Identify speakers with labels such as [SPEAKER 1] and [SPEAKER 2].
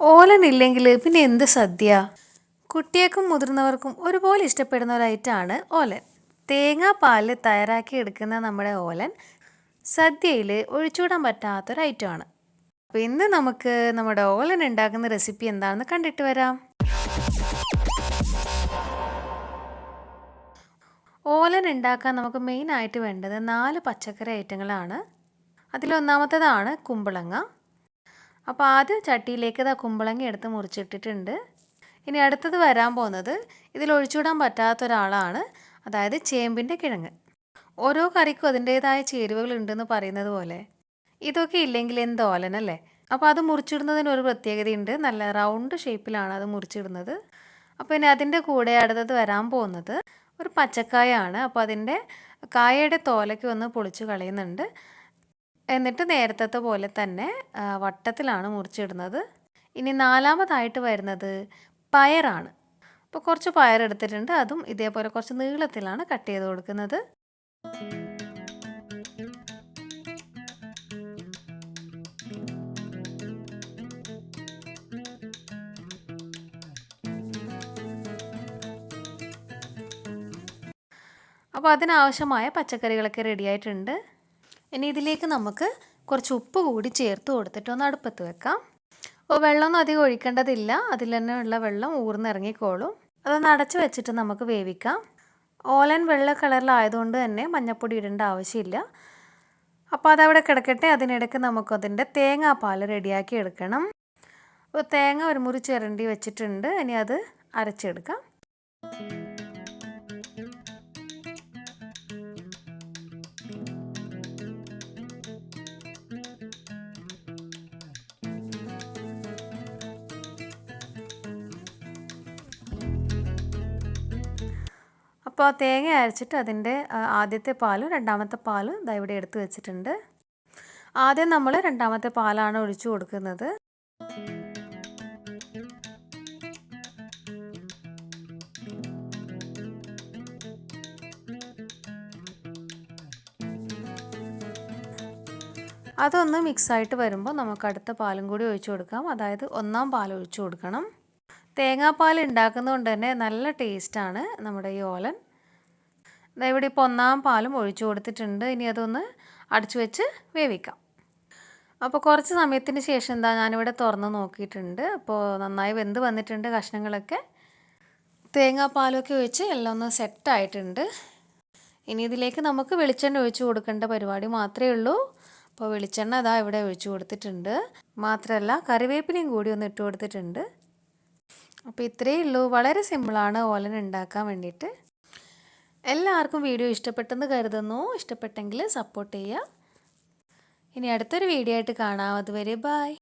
[SPEAKER 1] ഓലൻ ഇല്ലെങ്കിൽ പിന്നെ എന്ത് സദ്യ? കുട്ടികൾക്കും മുതിർന്നവർക്കും ഒരുപോലെ ഇഷ്ടപ്പെടുന്ന ഒരു ഐറ്റമാണ് ഓലൻ. തേങ്ങാ പാലിൽ തയ്യാറാക്കി എടുക്കുന്ന നമ്മുടെ ഓലൻ സദ്യയിൽ ഒഴിച്ചുവിടാൻ പറ്റാത്തൊരു ഐറ്റമാണ് അപ്പോൾ ഇന്ന് നമുക്ക് നമ്മുടെ ഓലൻ ഉണ്ടാക്കുന്ന റെസിപ്പി എന്താണെന്ന് കണ്ടിട്ട് വരാം. ഓലൻ ഉണ്ടാക്കാൻ നമുക്ക് മെയിനായിട്ട് വേണ്ടത് നാല് പച്ചക്കറി ഐറ്റങ്ങളാണ്. അതിലൊന്നാമത്തേതാണ് കുമ്പളങ്ങ. അപ്പോൾ ആദ്യം ചട്ടിയിലേക്ക് ഇതാ കുമ്പളങ്ങി എടുത്ത് മുറിച്ചിട്ടിട്ടുണ്ട്. ഇനി അടുത്തത് വരാൻ പോകുന്നത് ഇതിൽ ഒഴിച്ചുവിടാൻ പറ്റാത്തൊരാളാണ് അതായത് ചേമ്പിന്റെ കിഴങ്ങ്. ഓരോ കറിക്കും അതിന്റേതായ ചേരുവകൾ ഉണ്ടെന്ന് പറയുന്നത് പോലെ. ഇതൊക്കെ ഇല്ലെങ്കിൽ എന്തോലനല്ലേ അപ്പോൾ അത് മുറിച്ചിടുന്നതിന് ഒരു പ്രത്യേകതയുണ്ട്. നല്ല റൗണ്ട് ഷേപ്പിലാണ് അത് മുറിച്ചിടുന്നത്. അപ്പോൾ ഇനി അതിന്റെ കൂടെ അടുത്തത് വരാൻ പോകുന്നത് ഒരു പച്ചക്കായാണ്. അപ്പോൾ അതിന്റെ കായയുടെ തോലയ്ക്ക് ഒന്ന് പൊളിച്ച് കളയുന്നുണ്ട്. എന്നിട്ട് നേരത്തെ പോലെ തന്നെ വട്ടത്തിലാണ് മുറിച്ചിടുന്നത്. ഇനി നാലാമതായിട്ട് വരുന്നത് പയറാണ്. അപ്പോൾ കുറച്ച് പയർ എടുത്തിട്ടുണ്ട്. അതും ഇതേപോലെ കുറച്ച് നീളത്തിലാണ് കട്ട് ചെയ്ത് കൊടുക്കുന്നത്. അപ്പോൾ അതിനാവശ്യമായ പച്ചക്കറികളൊക്കെ റെഡി ആയിട്ടുണ്ട്. ഇനി ഇതിലേക്ക് നമുക്ക് കുറച്ച് ഉപ്പ് കൂടി ചേർത്ത് കൊടുത്തിട്ട് ഒന്ന് അടുപ്പത്ത് വെക്കാം. അപ്പോൾ വെള്ളമൊന്നും അധികം ഒഴിക്കേണ്ടതില്ല. അതിൽ തന്നെ ഉള്ള വെള്ളം ഊർന്നിറങ്ങിക്കോളും അതൊന്ന് അടച്ച് വെച്ചിട്ട് നമുക്ക് വേവിക്കാം. ഓലൻ വെള്ള കളറിലായതുകൊണ്ട് തന്നെ മഞ്ഞപ്പൊടി ഇടേണ്ട ആവശ്യമില്ല. അപ്പോൾ അതവിടെ കിടക്കട്ടെ. അതിനിടയ്ക്ക് നമുക്കതിന്റെ തേങ്ങാപ്പാൽ റെഡിയാക്കി എടുക്കണം. അപ്പോൾ തേങ്ങ ഒരു മുറി ചിരണ്ടി വെച്ചിട്ടുണ്ട്. ഇനി അത് അരച്ചെടുക്കാം. അപ്പോൾ തേങ്ങ അരച്ചിട്ട് അതിന്റെ ആദ്യത്തെ പാലും രണ്ടാമത്തെ പാലും ഇതാ ഇവിടെ എടുത്ത് വെച്ചിട്ടുണ്ട്. ആദ്യം നമ്മൾ രണ്ടാമത്തെ പാലാണ് ഒഴിച്ചു കൊടുക്കുന്നത്. അതൊന്ന് മിക്സായിട്ട് വരുമ്പോൾ നമുക്ക് അടുത്ത പാലും കൂടി ഒഴിച്ചു കൊടുക്കാം. അതായത് ഒന്നാം പാൽ ഒഴിച്ചു കൊടുക്കണം. തേങ്ങാപ്പാൽ ഉണ്ടാക്കുന്നതുകൊണ്ട് തന്നെ നല്ല ടേസ്റ്റാണ് നമ്മുടെ ഈ ഓലൻ. ഇവിടെ ഇപ്പോൾ ഒന്നാം പാലും ഒഴിച്ചു കൊടുത്തിട്ടുണ്ട്. ഇനി അതൊന്ന് അടച്ചു വെച്ച് വേവിക്കാം. അപ്പോൾ കുറച്ച് സമയത്തിന് ശേഷം എന്താ ഞാനിവിടെ തുറന്ന് നോക്കിയിട്ടുണ്ട്. അപ്പോൾ നന്നായി വെന്ത് വന്നിട്ടുണ്ട് കഷ്ണങ്ങളൊക്കെ. തേങ്ങാപ്പാലൊക്കെ ഒഴിച്ച് എല്ലാം ഒന്ന് സെറ്റായിട്ടുണ്ട്. ഇനി ഇതിലേക്ക് നമുക്ക് വെളിച്ചെണ്ണ ഒഴിച്ചു കൊടുക്കേണ്ട പരിപാടി മാത്രമേ ഉള്ളൂ. അപ്പോൾ വെളിച്ചെണ്ണ അതാ ഇവിടെ ഒഴിച്ചു കൊടുത്തിട്ടുണ്ട്. മാത്രമല്ല കറിവേപ്പിലയും കൂടി ഒന്ന് ഇട്ട് കൊടുത്തിട്ടുണ്ട്. അപ്പോൾ ഇത്രയേ ഉള്ളൂ. വളരെ സിമ്പിളാണ് ഓലൻ ഉണ്ടാക്കാൻ വേണ്ടിയിട്ട്. എല്ലാവർക്കും വീഡിയോ ഇഷ്ടപ്പെട്ടെന്ന് കരുതുന്നു. ഇഷ്ടപ്പെട്ടെങ്കിൽ സപ്പോർട്ട് ചെയ്യുക. ഇനി അടുത്തൊരു വീഡിയോ ആയിട്ട് കാണാം. അതുവരെ ബായ്